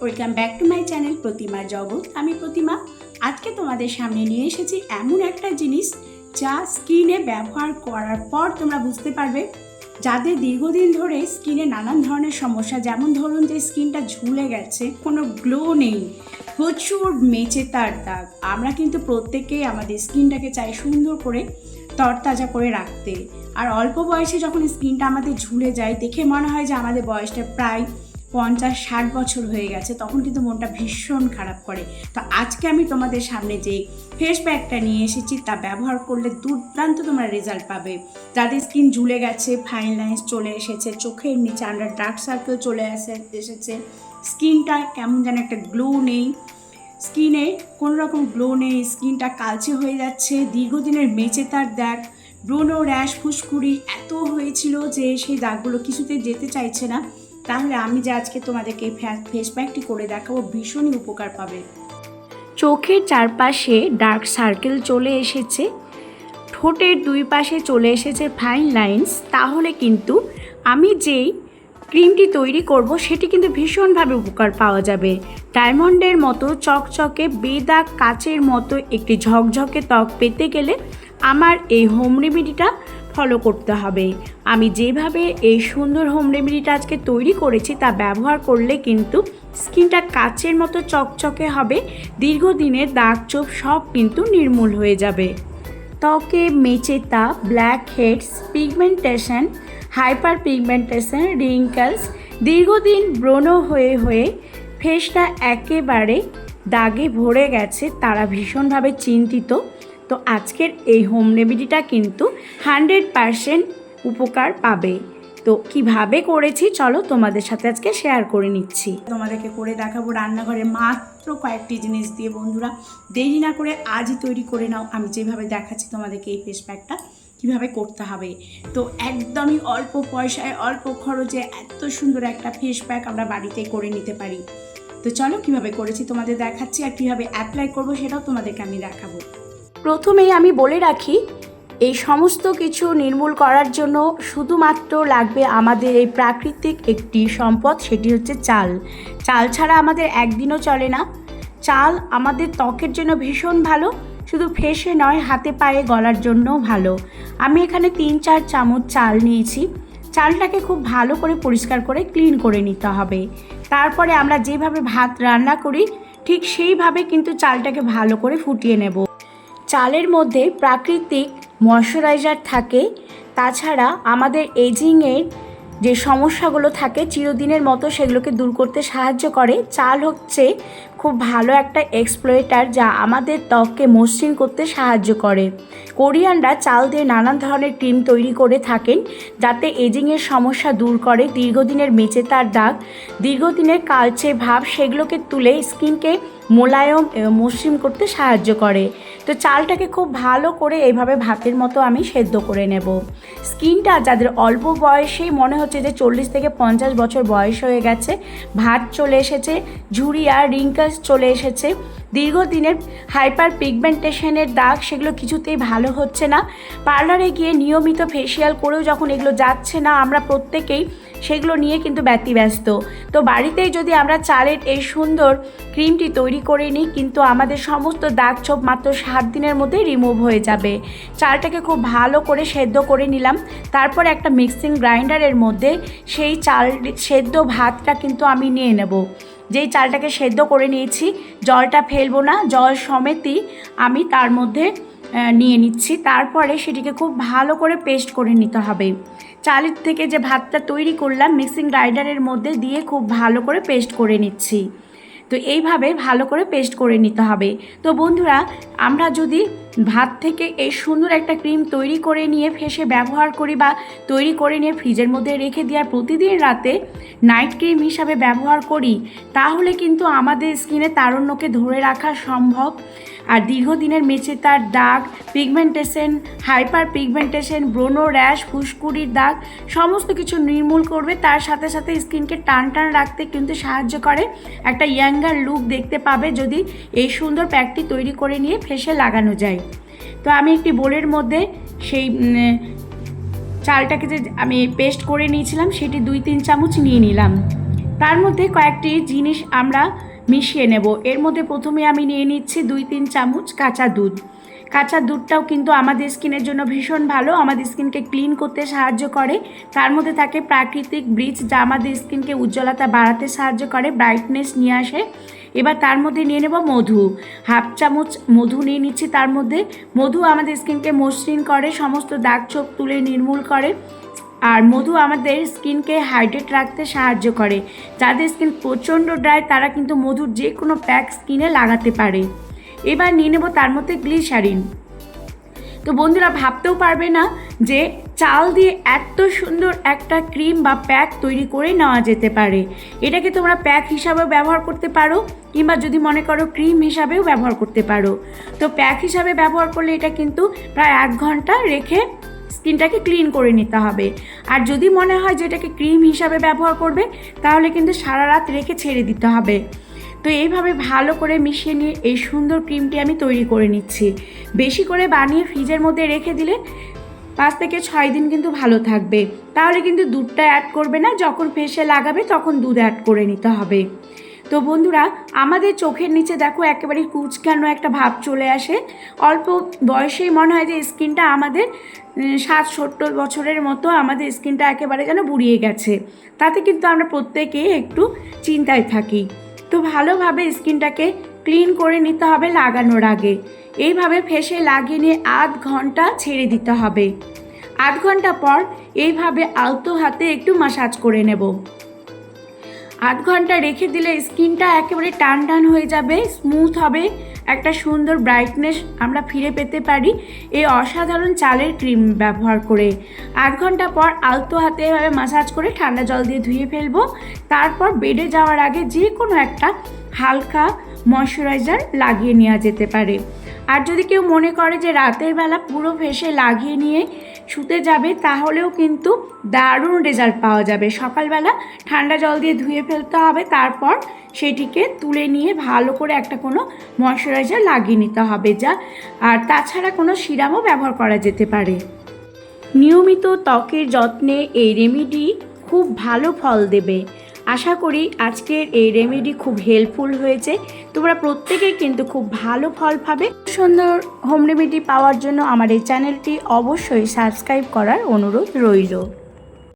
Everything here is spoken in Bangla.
Welcome back to my channel Pratima Jagat আমি প্রতিমা। আজকে তোমাদের সামনে নিয়ে এসেছি এমন একটা জিনিস যা স্কিনে ব্যবহার করার পর তোমরা বুঝতে পারবে। যাদের দীর্ঘদিন ধরে স্কিনে নানান ধরনের সমস্যা, যেমন ধরুন যে স্কিনটা ঝুলে গেছে, কোনো গ্লো নেই, প্রচুর মেচে তার দাগ। আমরা কিন্তু প্রত্যেকেই আমাদের স্কিনটাকে চাই সুন্দর করে তরতাজা করে রাখতে। আর অল্প বয়সে যখন স্কিনটা আমাদের ঝুলে যায়, দেখে মনে হয় যে আমাদের বয়সটা প্রায় পঞ্চাশ, ষাট বছর হয়ে গেছে, তখন কিন্তু মনটা ভীষণ খারাপ করে। তো আজকে আমি তোমাদের সামনে যে ফেস প্যাকটা নিয়ে এসেছি, তা ব্যবহার করলে দুর্দান্ত তোমরা রেজাল্ট পাবে। যাদের স্কিন ঝুলে গেছে ফাইন লাইন্স চলে এসেছে, চোখের নিচে আন্ডার ডার্ক সার্কেল চলে আসে, এসেছে স্কিনটা কেমন যেন একটা গ্লো নেই। স্কিনে কোনো রকম গ্লো নেই স্কিনটা কালচে হয়ে যাচ্ছে, দীর্ঘদিনের মেচে তার দাগ ব্রোনো র্যাশ, ফুসকুড়ি এত হয়েছিল যে সেই দাগগুলো কিছুতে যেতে চাইছে না। তাহলে আমি যে আজকে তোমাদেরকে ফেস প্যাকটি করে দেখাবো, ভীষণই উপকার পাবে। চোখের চারপাশে ডার্ক সার্কেল চলে এসেছে। ঠোঁটের দুই পাশে চলে এসেছে ফাইন লাইন্স তাহলে কিন্তু আমি যেই ক্রিমটি তৈরি করব, সেটি কিন্তু ভীষণভাবে উপকার পাওয়া যাবে। ডায়মন্ডের মতো চকচকে, বেদাগ কাচের মতো একটি ঝকঝকে ত্বক পেতে গেলে আমার এই হোম রেমেডিটা ফলো করতে হবে। আমি যেভাবে এই সুন্দর হোম রেমেডিটা আজকে তৈরি করেছি, তা ব্যবহার করলে কিন্তু স্কিনটা কাচের মতো চকচকে হবে, দীর্ঘদিনের দাগ চোপ সব কিন্তু নির্মূল হয়ে যাবে। ত্বকে মেচেতা black heads pigmentation hyper pigmentation wrinkles দীর্ঘদিন ব্রণ হয়ে হয়ে ফেসটা একেবারে দাগে ভরে গেছে, তারা ভীষণভাবে চিন্তিত। তো আজকের এই হোম রেমেডিটা কিন্তু হান্ড্রেড পারসেন্ট উপকার পাবে। তো কীভাবে করেছি চলো তোমাদের সাথে আজকে শেয়ার করে নিচ্ছি। তোমাদেরকে করে দেখাবো রান্নাঘরে মাত্র কয়েকটি জিনিস দিয়ে বন্ধুরা। দেরি না করে আজই তৈরি করে নাও। আমি যেভাবে দেখাচ্ছি তোমাদেরকে এই ফেস প্যাকটা কীভাবে করতে হবে। তো একদমই অল্প পয়সায়, অল্প খরচে এত সুন্দর একটা ফেস প্যাক আমরা বাড়িতে করে নিতে পারি। তো চলো কীভাবে করেছি তোমাদের দেখাচ্ছি আর কীভাবে অ্যাপ্লাই করব সেটাও তোমাদেরকে আমি দেখাবো। প্রথমেই আমি বলে রাখি, এই সমস্ত কিছু নির্মূল করার জন্য শুধুমাত্র লাগবে আমাদের এই প্রাকৃতিক একটি সম্পদ, সেটি হচ্ছে চাল। চাল ছাড়া আমাদের একদিনও চলে না। চাল আমাদের ত্বকের জন্য ভীষণ ভালো, শুধু ফেসে নয়, হাতে পায়ে গলার জন্যও ভালো। আমি এখানে তিন চার চামচ চাল নিয়েছি। চালটাকে খুব ভালো করে পরিষ্কার করে ক্লিন করে নিতে হবে। তারপরে আমরা যেভাবে ভাত রান্না করি, ঠিক সেইভাবে কিন্তু চালটাকে ভালো করে ফুটিয়ে নেব। চালের মধ্যে প্রাকৃতিক ময়শ্চারাইজার থাকে, তাছাড়া আমাদের এজিংয়ের যে সমস্যাগুলো থাকে চিরদিনের মতো সেগুলোকে দূর করতে সাহায্য করে। চাল হচ্ছে খুব ভালো একটা এক্সপ্লোয়েটার যা আমাদের ত্বককে মসৃণ করতে সাহায্য করে। কোরিয়ানরা চাল দিয়ে নানান ধরনের ক্রিম তৈরি করে থাকেন যাতে এজিংয়ের সমস্যা দূর করে। দীর্ঘদিনের মেচে তার দাগ, দীর্ঘদিনের কালচে ভাব, সেগুলোকে তুলে স্কিনকে মোলায়ম এবং মসৃণ করতে সাহায্য করে। তো চালটাকে খুব ভালো করে এইভাবে ভাতের মতো আমি সেদ্ধ করে নেব। স্কিনটা যাদের অল্প বয়সেই মনে হচ্ছে যে চল্লিশ থেকে পঞ্চাশ বছর বয়স হয়ে গেছে, ভাত চলে এসেছে ঝুড়িয়া রিঙ্কাস চলে এসেছে, দীর্ঘদিনের হাইপার পিগমেন্টেশনের দাগ সেগুলো কিছুতেই ভালো হচ্ছে না। পার্লারে গিয়ে নিয়মিত ফেসিয়াল করেও যখন এগুলো যাচ্ছে না, আমরা প্রত্যেকেই সেগুলো নিয়ে কিন্তু ব্যতিব্যস্ত। তো বাড়িতেই যদি আমরা চালের এই সুন্দর ক্রিমটি তৈরি করে নিই, কিন্তু আমাদের সমস্ত দাগ ছোপ মাত্র সাত দিনের মধ্যে রিমুভ হয়ে যাবে। চালটাকে খুব ভালো করে সেদ্ধ করে নিলাম। তারপর একটা মিক্সিং গ্রাইন্ডারের মধ্যে সেই চাল সেদ্ধ ভাতটা কিন্তু আমি নিয়ে নেব। যেই চালটাকে সেদ্ধ করে নিয়েছি, জলটা ফেলব না, জল সমেতই আমি তার মধ্যে নিয়ে নিচ্ছি। তারপরে সেটিকে খুব ভালো করে পেস্ট করে নিতে হবে। চালের থেকে যে ভাতটা তৈরি করলাম, মিক্সিং গ্রাইন্ডারের মধ্যে দিয়ে খুব ভালো করে পেস্ট করে নিচ্ছি। তো এইভাবে ভালো করে পেস্ট করে নিতে হবে। তো বন্ধুরা, আমরা যদি ভাত থেকে এই সুন্দর একটা ক্রিম তৈরি করে নিয়ে ফেসে ব্যবহার করি বা তৈরি করে নিয়ে ফ্রিজের মধ্যে রেখে দেওয়ার প্রতিদিন রাতে নাইট ক্রিম হিসাবে ব্যবহার করি, তাহলে কিন্তু আমাদের স্কিনে তারণ্যকে ধরে রাখা সম্ভব। আর দীর্ঘদিনের মেচে তার দাগ পিগমেন্টেশন হাইপার পিগমেন্টেশন ব্রোনো র্যাশ, ফুসকুড়ির দাগ, সমস্ত কিছু নির্মূল করবে, তার সাথে সাথে স্কিনকে টান টান রাখতে কিন্তু সাহায্য করে একটা ইয়াঙ্গার লুক দেখতে পাবে যদি এই সুন্দর প্যাকটি তৈরি করে নিয়ে ফেসে লাগানো যায়। তো আমি একটি বোলের মধ্যে সেই চালটাকে যে আমি পেস্ট করে নিয়েছিলাম, সেটি দুই তিন চামচ নিয়ে নিলাম। তার মধ্যে কয়েকটি জিনিস আমরা মিশিয়ে নেব। এর মধ্যে প্রথমে আমি নিয়ে নিচ্ছি দুই, তিন চামচ কাঁচা দুধ। কাঁচা দুধটাও কিন্তু আমাদের স্কিনের জন্য ভীষণ ভালো, আমাদের স্কিনকে ক্লিন করতে সাহায্য করে। তার মধ্যে থাকে প্রাকৃতিক ব্রিজ, যা আমাদের স্কিনকে উজ্জ্বলতা বাড়াতে সাহায্য করে, ব্রাইটনেস নিয়ে আসে। এবার তার মধ্যে নিয়ে নেব মধু। হাফ চামচ মধু নিয়ে নিচ্ছি তার মধ্যে। মধু আমাদের স্কিনকে মসৃণ করে, সমস্ত দাগ চোখ তুলে নির্মূল করে। আর মধু আমাদের স্কিনকে হাইড্রেট রাখতে সাহায্য করে। যাদের স্কিন প্রচণ্ড ড্রাই, তারা কিন্তু মধুর যে কোনো প্যাক স্কিনে লাগাতে পারে। এবার নিয়ে নেব তার মধ্যে গ্লিসারিন। তো বন্ধুরা, ভাবতেও পারবে না যে চাল দিয়ে এত সুন্দর একটা ক্রিম বা প্যাক তৈরি করে নেওয়া যেতে পারে। এটাকে তোমরা প্যাক হিসাবেও ব্যবহার করতে পারো, কিংবা যদি মনে করো ক্রিম হিসাবেও ব্যবহার করতে পারো। তো প্যাক হিসাবে ব্যবহার করলে এটা কিন্তু প্রায় এক ঘণ্টা রেখে স্কিনটাকে ক্লিন করে নিতে হবে। আর যদি মনে হয় যে এটাকে ক্রিম হিসাবে ব্যবহার করবে, তাহলে কিন্তু সারা রাত রেখে ছেড়ে দিতে হবে। তো এইভাবে ভালো করে মিশিয়ে নিয়ে এই সুন্দর ক্রিমটি আমি তৈরি করে নিচ্ছি। বেশি করে বানিয়ে ফ্রিজের মধ্যে রেখে দিলে পাঁচ থেকে ছয় দিন কিন্তু ভালো থাকবে। তাহলে কিন্তু দুধটা অ্যাড করবে না, যখন ফেসে লাগাবে তখন দুধ অ্যাড করে নিতে হবে। তো বন্ধুরা, আমাদের চোখের নিচে দেখো একেবারে কুচকানো একটা ভাব চলে আসে। অল্প বয়সেই মনে হয় যে স্কিনটা আমাদের ষাট সত্তর বছরের মতো আমাদের স্কিনটা একেবারে যেন বুড়িয়ে গেছে। তাতে কিন্তু আমরা প্রত্যেকেই একটু চিন্তায় থাকি। তো ভালোভাবে স্কিনটাকে ক্লিন করে নিতে হবে লাগানোর আগে। এইভাবে ফেসে লাগিয়ে নিয়ে আধ ঘণ্টা ছেড়ে দিতে হবে। আধ ঘণ্টা পর এইভাবে আলতো হাতে একটু মাসাজ করে নেব। আধ ঘণ্টা রেখে দিলে স্কিনটা একেবারে টান টান হয়ে যাবে স্মুথ হবে, একটা সুন্দর ব্রাইটনেস আমরা ফিরে পেতে পারি এই অসাধারণ চালের ক্রিম ব্যবহার করে। আধ ঘণ্টা পর আলতো হাতে এভাবে মাসাজ করে ঠান্ডা জল দিয়ে ধুয়ে ফেলব। তারপর বেডে যাওয়ার আগে যে কোনো একটা হালকা ময়শ্চারাইজার লাগিয়ে নেওয়া যেতে পারে। আর যদি কেউ মনে করে যে রাতের বেলা পুরো ফেসে লাগিয়ে নিয়ে শুতে যাবে, তাহলেও কিন্তু দারুণ রেজাল্ট পাওয়া যাবে। সকালবেলা ঠান্ডা জল দিয়ে ধুয়ে ফেলতে হবে, তারপর সেটিকে তুলে নিয়ে ভালো করে একটা কোনো ময়শ্চারাইজার লাগিয়ে নিতে হবে যা, আর তাছাড়া কোনো সিরামও ব্যবহার করা যেতে পারে। নিয়মিত ত্বকের যত্নে এই রেমেডি খুব ভালো ফল দেবে। আশা করি আজকের এই রেমেডি খুব হেল্পফুল হয়েছে। তোমরা প্রত্যেকেই কিন্তু খুব ভালো ফল পাবে। সুন্দর হোম রেমেডি পাওয়ার জন্য আমার এই চ্যানেলটি অবশ্যই সাবস্ক্রাইব করার অনুরোধ রইল।